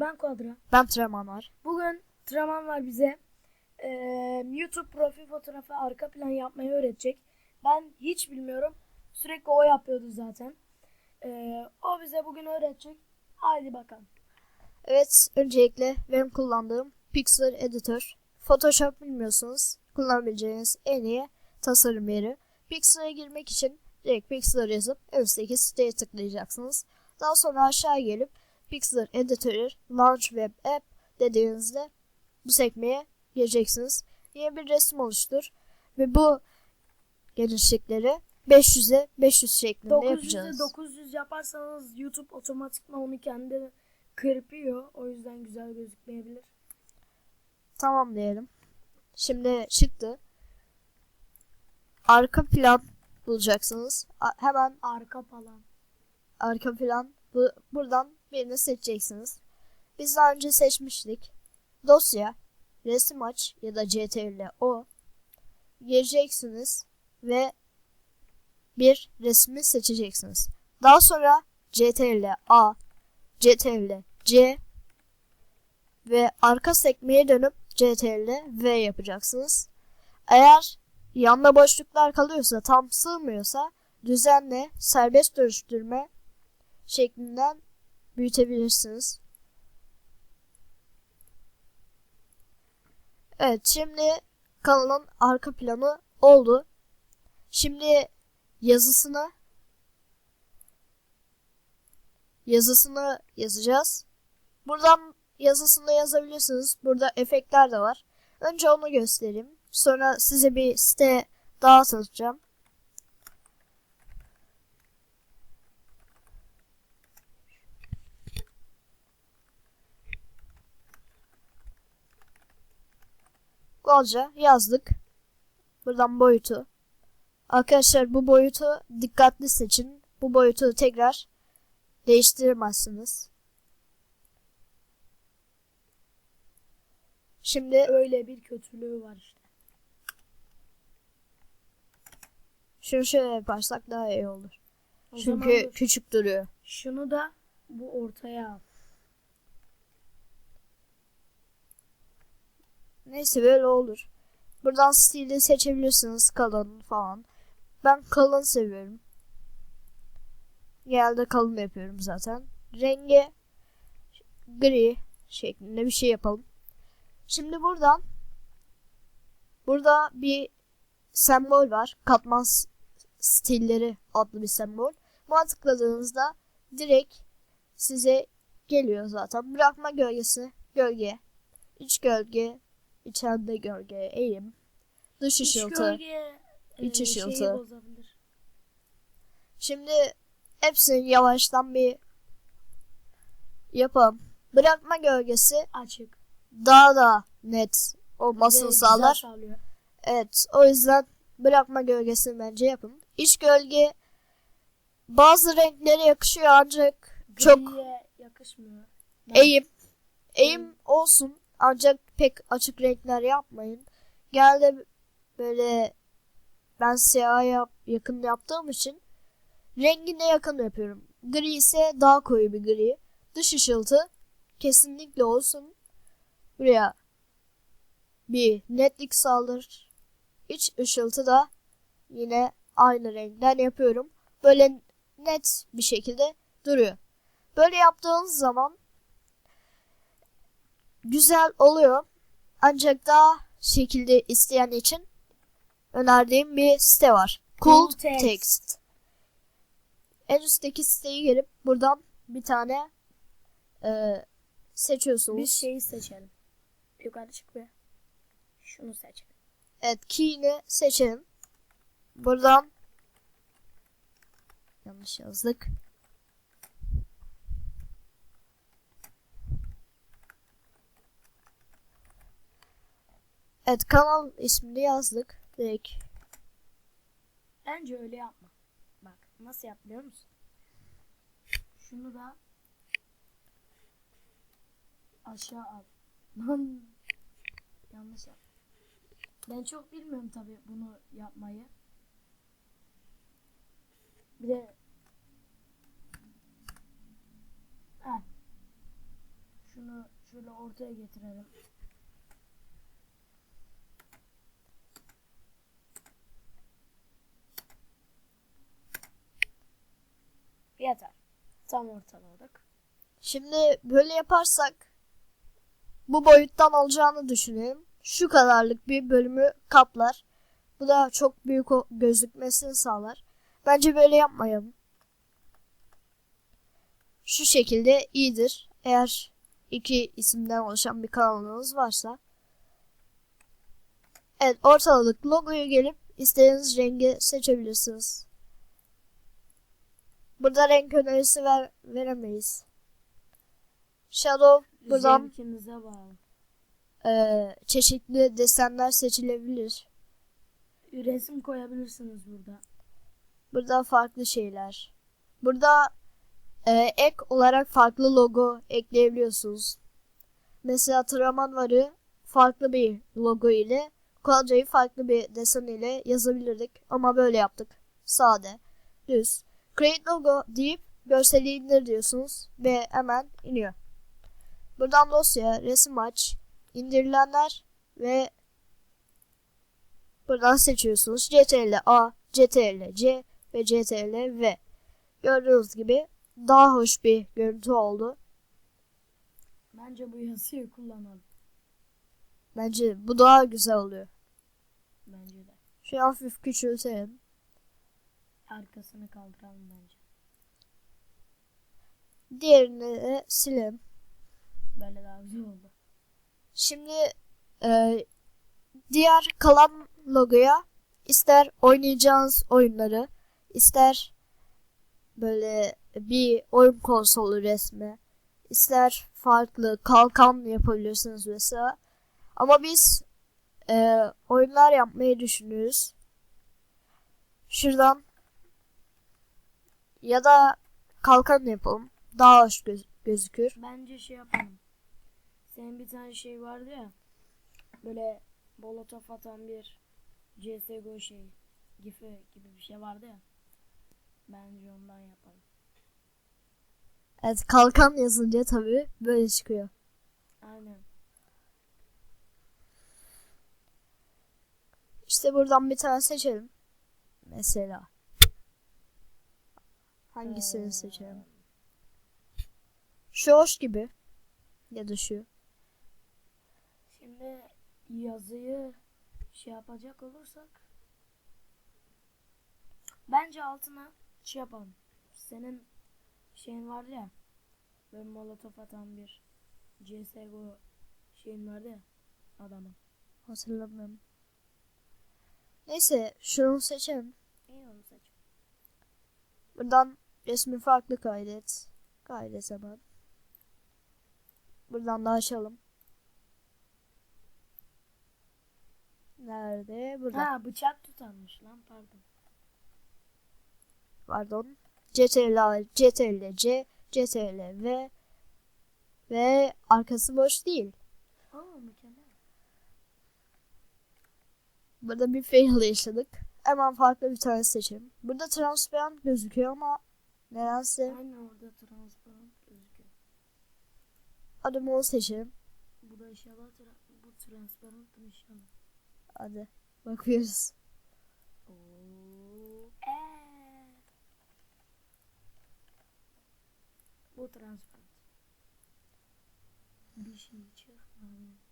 ben Kodra. Ben Treman var. Bugün Traman var bize eee, YouTube profil fotoğrafı arka plan yapmayı öğretecek. Ben hiç bilmiyorum. Sürekli o yapıyordu zaten. Eee, o bize bugün öğretecek. Haydi bakalım. Evet, öncelikle benim kullandığım Pixar Editor. Photoshop bilmiyorsanız kullanabileceğiniz en iyi tasarım yeri. Pixar'a girmek için direkt Pixar yazıp üstteki siteye tıklayacaksınız. Daha sonra aşağı gelip Pixar Editor Launch Web App dediğinizde bu sekmeye gireceksiniz. Yeni bir resim oluştur ve bu genişlikleri 500'e 500 şeklinde 900'e yapacağız. 900 yaparsanız YouTube otomatikman onu kendi kırpıyor. O yüzden güzel gözükmeyebilir. Tamam diyelim. Şimdi çıktı. Arka plan bulacaksınız. A- hemen Arka falan. arka plan bu, buradan birini seçeceksiniz. Biz daha önce seçmiştik. Dosya, resim aç ya da CTRL o gireceksiniz ve bir resmi seçeceksiniz. Daha sonra CTRL A, CTRL C ve arka sekmeye dönüp CTRL V yapacaksınız. Eğer yanda boşluklar kalıyorsa tam sığmıyorsa düzenle serbest dönüştürme şeklinden büyütebilirsiniz. Evet şimdi kanalın arka planı oldu. Şimdi yazısını yazısını yazacağız. Buradan yazısını yazabilirsiniz. Burada efektler de var. Önce onu göstereyim. Sonra size bir site daha tanıtacağım. Bolca yazdık. Buradan boyutu. Arkadaşlar bu boyutu dikkatli seçin. Bu boyutu tekrar değiştiremezsiniz. Şimdi Öyle bir kötülüğü var işte. şunu şöyle yaparsak daha iyi olur. O Çünkü küçük duruyor. şunu da bu ortaya al. Neyse böyle olur. Buradan stili seçebilirsiniz kalın falan. Ben kalın seviyorum. Genelde kalın yapıyorum zaten. Rengi gri şeklinde bir şey yapalım. Şimdi buradan burada bir sembol var. Katman stilleri adlı bir sembol. Buna tıkladığınızda direkt size geliyor zaten. Bırakma gölgesi, gölge, iç gölge, içeride gölge, eğim, dış ışıltı. iç e, ışıltı. Şimdi hepsini yavaştan bir yapalım. Bırakma gölgesi Açık. daha da net olmasını sağlar. sağlıyor. Evet, o yüzden bırakma gölgesini bence yapın. İç gölge bazı renklere yakışıyor ancak çok Griye yakışmıyor. Ben- eğim eğim olsun ancak pek açık renkler yapmayın. Genelde böyle ben siyah yap, yakın yaptığım için rengine yakın yapıyorum. Gri ise daha koyu bir gri. Dış ışıltı kesinlikle olsun. Buraya bir netlik sağlar. İç ışıltı da yine aynı renkten yapıyorum. Böyle net bir şekilde duruyor. Böyle yaptığınız zaman güzel oluyor. Ancak daha şekilde isteyen için önerdiğim bir site var. Cool Cool Text. Text. En üstteki siteye girip buradan bir tane e, seçiyorsunuz. Biz şeyi seçelim. Yukarı çık ve şunu seçelim. Evet key'ini seçelim. Buradan yanlış yazdık. Evet kanal ismini yazdık. Direkt Bence öyle yapma. Bak nasıl yap biliyor musun? Şunu da aşağı al. Lan yanlış yap. Ben çok bilmiyorum tabi bunu yapmayı. Bir de Heh. şunu şöyle ortaya getirelim. Tam ortaladık. Şimdi böyle yaparsak bu boyuttan alacağını düşünelim. Şu kadarlık bir bölümü kaplar. Bu da çok büyük gözükmesini sağlar. Bence böyle yapmayalım. Şu şekilde iyidir. Eğer iki isimden oluşan bir kanalınız varsa. Evet ortaladık. Logoyu gelip istediğiniz rengi seçebilirsiniz. Burada renk önerisi ver, veremeyiz. Shadow buradan bağlı. eee, çeşitli desenler seçilebilir. Resim koyabilirsiniz burada. Burada farklı şeyler. Burada eee, ek olarak farklı logo ekleyebiliyorsunuz. Mesela Traman varı farklı bir logo ile Quadra'yı farklı bir desen ile yazabilirdik. Ama böyle yaptık. Sade, düz. Create logo deyip görseli indir diyorsunuz ve hemen iniyor. Buradan dosya, resim aç, indirilenler ve buradan seçiyorsunuz. CTRL A, CTRL C ve CTRL V. Gördüğünüz gibi daha hoş bir görüntü oldu. Bence bu yazıyı kullanalım. Bence bu daha güzel oluyor. Bence de. Şu hafif küçültelim. Arkasını kaldıralım bence. Diğerini de silelim. Böyle daha güzel oldu. Şimdi e, diğer kalan logoya ister oynayacağınız oyunları ister böyle bir oyun konsolu resmi ister farklı kalkan yapabilirsiniz mesela. Ama biz e, oyunlar yapmayı düşünüyoruz. Şuradan ya da kalkan yapalım. Daha hoş göz- gözükür. Bence şey yapalım. Senin bir tane şey vardı ya. Böyle bolotof atan bir CSGO şey. Gifi gibi bir şey vardı ya. Bence ondan yapalım. Evet kalkan yazınca tabii böyle çıkıyor. Aynen. İşte buradan bir tane seçelim. Mesela. Hangisini Ee, seçelim? Şu hoş gibi. Ya da şu. Şimdi yazıyı şey yapacak olursak bence altına şey yapalım. Senin şeyin vardı ya böyle molotof atan bir CSGO şeyin vardı ya adamın. Hatırlamıyorum. Neyse şunu seçelim. İyi onu seç. Buradan resmi farklı kaydet. Kaydet hemen. Buradan da açalım. Nerede? Burada. Ha bıçak tutanmış lan pardon. pardon. CTRL CTRL C CTRL V ve arkası boş değil. Oo mükemmel. Burada bir fail yaşadık. Hemen farklı bir tane seçelim. Burada transparan gözüküyor ama nedense Aynen orada transparan gözüküyor. adımı onu seçelim. Bu da inşallah tra bu transparanttır inşallah. Hadi bakıyoruz. Oo. Bu transparant. Bir şey çıkmadı.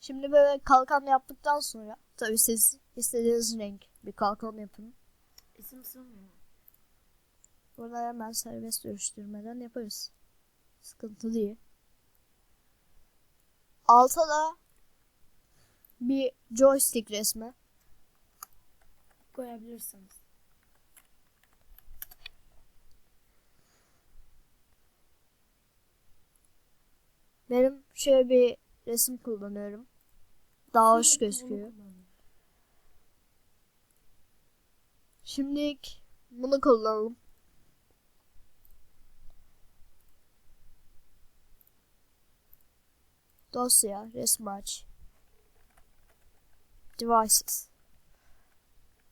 Şimdi böyle kalkan yaptıktan sonra tabii siz istediğiniz renk bir kalkan yapın. İsim sığmıyor. Burada hemen serbest dönüştürmeden yaparız. Sıkıntı değil. Alta da bir joystick resmi. Koyabilirsiniz. Benim şöyle bir resim kullanıyorum. Daha hoş gözüküyor. Şimdilik bunu kullanalım. Dosya, resim aç. Devices.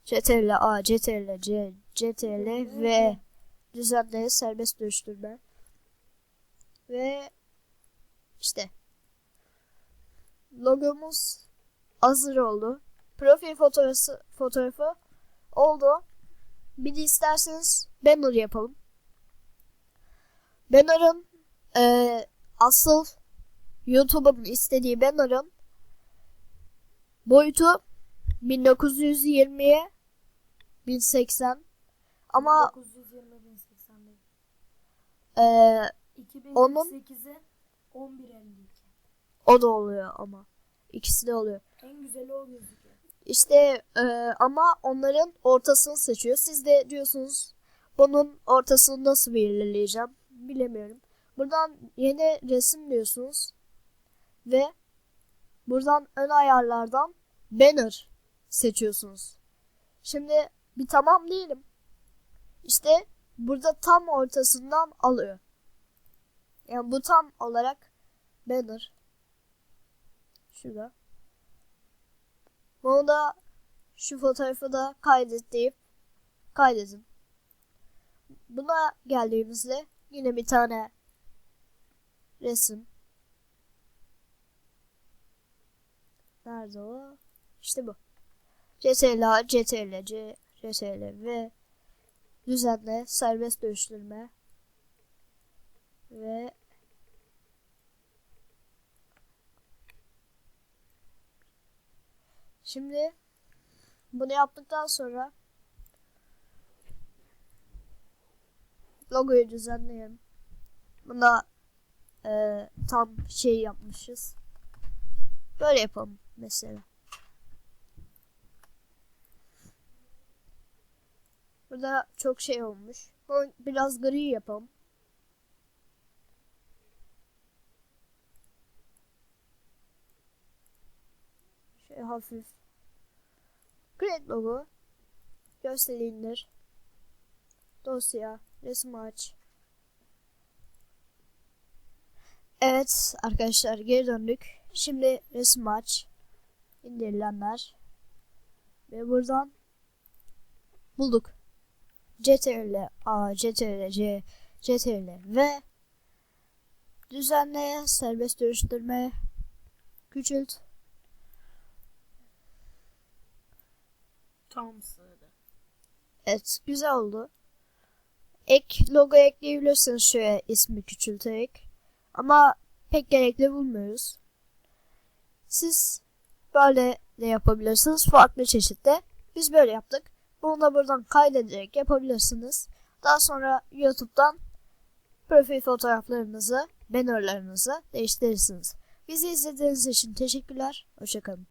CTRL A, CTRL C, CTRL V. Düzenleri serbest dönüştürme. Ve işte logomuz hazır oldu. Profil fotoğrafı, fotoğrafı oldu. Bir de isterseniz banner yapalım. Banner'ın eee, asıl YouTube'un istediği banner'ın boyutu 1920'ye 1080 ama 920 1080 eee, 2008'e 1152. o da oluyor ama ikisi de oluyor. En güzeli o gözüküyor. İşte e, ama onların ortasını seçiyor. Siz de diyorsunuz bunun ortasını nasıl belirleyeceğim bilemiyorum. Buradan yeni resim diyorsunuz ve buradan ön ayarlardan banner seçiyorsunuz. Şimdi bir tamam değilim. İşte burada tam ortasından alıyor. Yani bu tam olarak banner. Şurada. Bunu da şu fotoğrafı da kaydet deyip kaydedin. Buna geldiğimizde yine bir tane resim. Nerede o? İşte bu. CTRL, CTRL, C, CTRL ve düzenle serbest dönüştürme ve Şimdi bunu yaptıktan sonra logoyu düzenleyelim. Buna e, tam şey yapmışız. Böyle yapalım mesela. Burada çok şey olmuş. Biraz gri yapalım. Şey hafif. Create logo. Göster indir. Dosya. Resim aç. Evet arkadaşlar geri döndük. Şimdi resim aç. İndirilenler. Ve buradan bulduk. CTRL A, CTRL C, CTRL V düzenle, serbest dönüştürme, küçült, Tam sığdı. Evet güzel oldu. Ek logo ekleyebilirsiniz şöyle ismi küçülterek. Ama pek gerekli bulmuyoruz. Siz böyle de yapabilirsiniz farklı çeşitte. Biz böyle yaptık. Bunu da buradan kaydederek yapabilirsiniz. Daha sonra YouTube'dan profil fotoğraflarınızı, bannerlarınızı değiştirirsiniz. Bizi izlediğiniz için teşekkürler. Hoşçakalın.